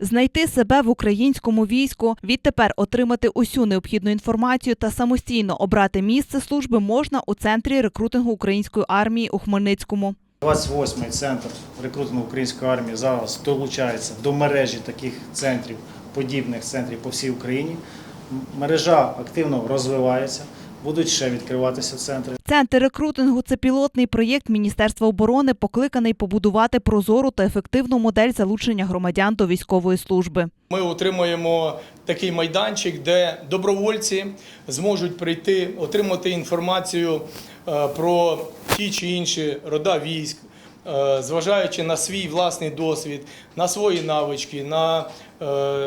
знайти себе в українському війську. Відтепер отримати усю необхідну інформацію та самостійно обрати місце служби можна у центрі рекрутингу української армії у Хмельницькому. 28-й центр рекрутингу української армії зараз долучається до мережі таких центрів, подібних центрів по всій Україні. Мережа активно розвивається, будуть ще відкриватися центри. Центр рекрутингу це пілотний проєкт Міністерства оборони, покликаний побудувати прозору та ефективну модель залучення громадян до військової служби. Ми отримуємо такий майданчик, де добровольці зможуть прийти, отримати інформацію е, про ті чи інші рода військ, е, зважаючи на свій власний досвід, на свої навички, на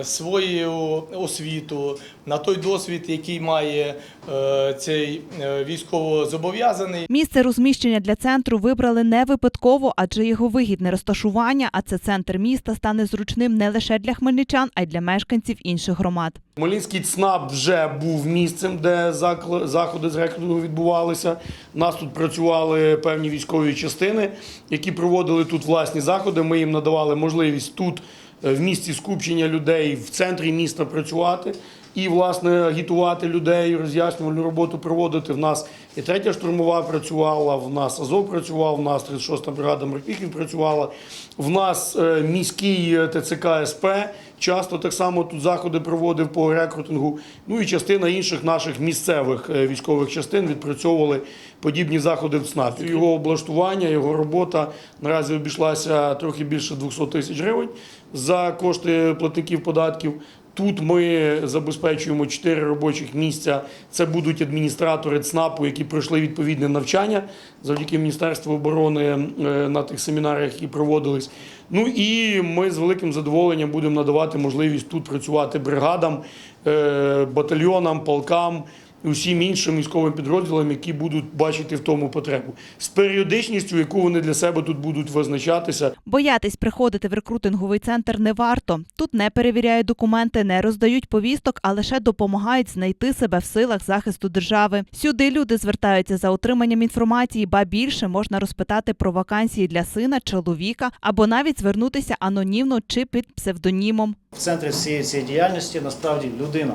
свою освіту, на той досвід, який має е, цей е, військовозобов'язаний. Місце розміщення для центру вибрали не випадково, адже його вигідне розташування, а це центр міста, стане зручним не лише для хмельничан, а й для мешканців інших громад. Хмельницький ЦНАП вже був місцем, де заходи з рекрутингу відбувалися. У нас тут працювали певні військові частини, які проводили тут власні заходи. Ми їм надавали можливість тут е, в місті скупчення людей в центрі міста працювати і, власне, агітувати людей, роз'яснювальну роботу проводити. В нас і третя штурмова працювала, в нас Азов працював, в нас 36-та бригада морпіхів працювала. В нас е, міський е, ТЦК СП часто так само тут заходи проводив по рекрутингу. Ну і частина інших наших місцевих е, військових частин відпрацьовували подібні заходи в ЦНАПі. Його облаштування, його робота наразі обійшлася трохи більше 200 тисяч гривень за кошти платників податків. Тут ми забезпечуємо чотири робочих місця. Це будуть адміністратори ЦНАПу, які пройшли відповідне навчання завдяки Міністерству оборони е, на тих семінарах, які проводились. Ну і ми з великим задоволенням будемо надавати можливість тут працювати бригадам, е, батальйонам, полкам. І Усім іншим військовим підрозділам, які будуть бачити в тому потребу, з періодичністю, яку вони для себе тут будуть визначатися. Боятись приходити в рекрутинговий центр не варто. Тут не перевіряють документи, не роздають повісток, а лише допомагають знайти себе в силах захисту держави. Сюди люди звертаються за отриманням інформації, ба більше можна розпитати про вакансії для сина, чоловіка або навіть звернутися анонімно чи під псевдонімом. В центрі всієї цієї діяльності насправді людина,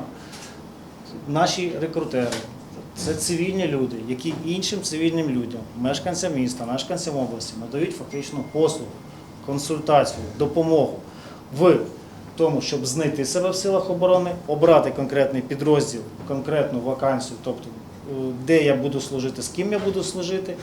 наші рекрутери. Це цивільні люди, які іншим цивільним людям, мешканцям міста, мешканцям області надають фактично послугу, консультацію, допомогу в тому, щоб знайти себе в силах оборони, обрати конкретний підрозділ, конкретну вакансію, тобто е, де я буду служити, з ким я буду служити,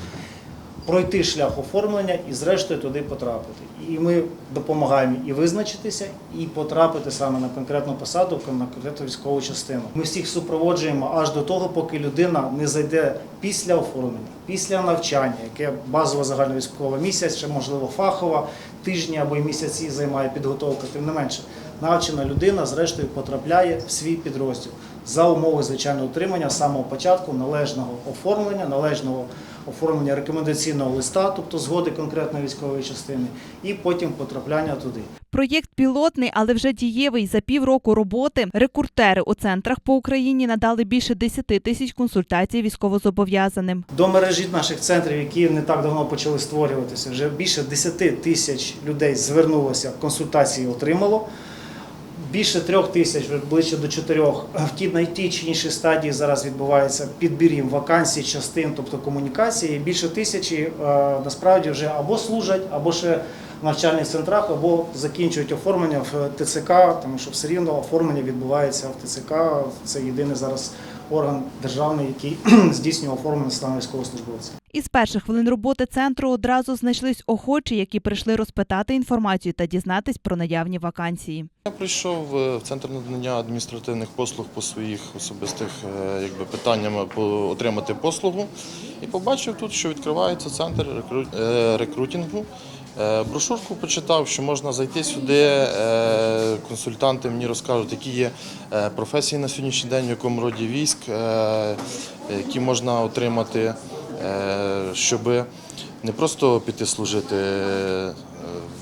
пройти шлях оформлення і зрештою туди потрапити. І ми допомагаємо і визначитися, і потрапити саме на конкретну посаду, на конкретну військову частину. Ми всіх супроводжуємо аж до того, поки людина не зайде після оформлення, після навчання, яке базова загальновійськова місяць, чи можливо фахова, тижні або й місяці займає підготовка. Тим не менше, навчена людина зрештою потрапляє в свій підрозділ за умови звичайно утримання з самого початку належного оформлення, належного оформлення рекомендаційного листа, тобто згоди конкретної військової частини, і потім потрапляння туди. Проєкт пілотний, але вже дієвий. За півроку роботи рекрутери у центрах по Україні надали більше 10 тисяч консультацій військовозобов'язаним. До мережі наших центрів, які не так давно почали створюватися, вже більше 10 тисяч людей звернулося, консультації отримало. Більше трьох тисяч, ближче до чотирьох. В ті на тій стадії зараз відбувається підбір їм вакансій, частин, тобто комунікації. Більше тисячі е, насправді вже або служать, або ще в навчальних центрах, або закінчують оформлення в ТЦК, тому що все рівно оформлення відбувається в ТЦК. Це єдиний зараз орган державний, який здійснює оформлення стану військовослужбовця. Із перших хвилин роботи центру одразу знайшлись охочі, які прийшли розпитати інформацію та дізнатись про наявні вакансії. Я прийшов е, в центр надання адміністративних послуг по своїх особистих е, якби, питанням по- отримати послугу і побачив тут, що відкривається центр рекру- е, рекрутингу. Е, Брошурку почитав, що можна зайти сюди. е, Консультанти мені розкажуть, які є е, професії на сьогоднішній день, в якому роді військ, е, які можна отримати, е, щоб не просто піти служити е,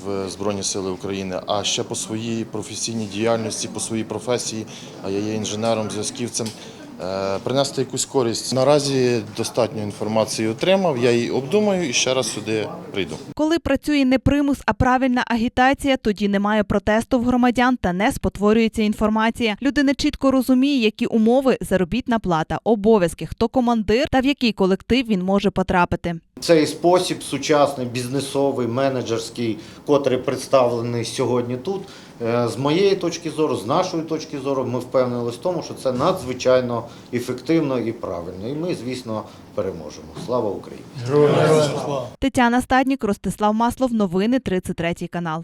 в Збройні Сили України, а ще по своїй професійній діяльності, по своїй професії, а я є інженером, зв'язківцем, е, принести якусь користь. Наразі достатньо інформації отримав, я її обдумаю і ще раз сюди прийду. Коли працює не примус, а правильна агітація, тоді немає протесту в громадян та не спотворюється інформація. Людина чітко розуміє, які умови, заробітна плата, обов'язки, хто командир та в який колектив він може потрапити. Цей спосіб сучасний, бізнесовий, менеджерський, котрий представлений сьогодні тут, е, з моєї точки зору, з нашої точки зору, ми впевнилися в тому, що це надзвичайно ефективно і правильно. І ми, звісно, переможемо. Слава Україні! Героям слава. Тетяна Стаднік, Ростислав Маслов. Новини 33 канал.